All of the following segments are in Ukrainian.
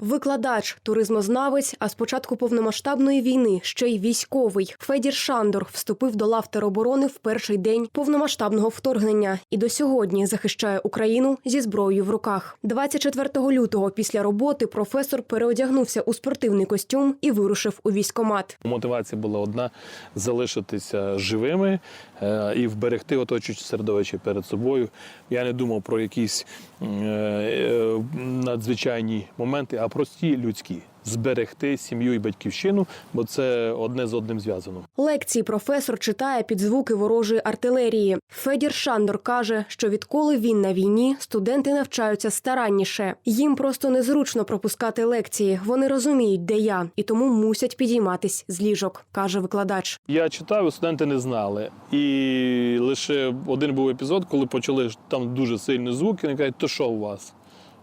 Викладач, туризмознавець, а з початку повномасштабної війни ще й військовий. Федір Шандор вступив до лав тероборони в перший день повномасштабного вторгнення і до сьогодні захищає Україну зі зброєю в руках. 24 лютого після роботи професор переодягнувся у спортивний костюм і вирушив у військомат. Мотивація була одна залишитися живими е, і вберегти оточуюче середовище перед собою. Я не думав про якісь е, е, надзвичайні моменти, а прості людські зберегти сім'ю і батьківщину, бо це одне з одним зв'язано. Лекції професор читає під звуки ворожої артилерії. Федір Шандор каже, що відколи він на війні, студенти навчаються старанніше. Їм просто незручно пропускати лекції. Вони розуміють, де я, і тому мусять підійматись з ліжок, каже викладач. Я читав, студенти не знали. І лише один був епізод, коли почали там дуже сильні звуки. Вони кажуть, то що у вас?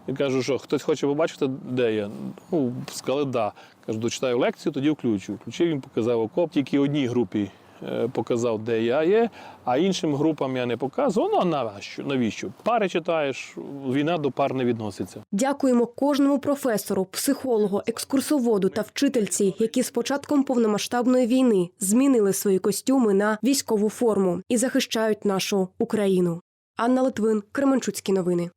Я кажу, що хтось хоче побачити, де я. Ну, сказали, да. Кажу, дочитаю лекцію, тоді включу. Включив їм, показав окоп. Тільки одній групі е, показав, де я є, а іншим групам я не показував. Ну, а навіщо? навіщо? Пари читаєш, війна до пар не відноситься. Дякуємо кожному професору, психологу, екскурсоводу та вчительці, які з початком повномасштабної війни змінили свої костюми на військову форму і захищають нашу Україну. Анна Литвин, Кременчуцькі новини.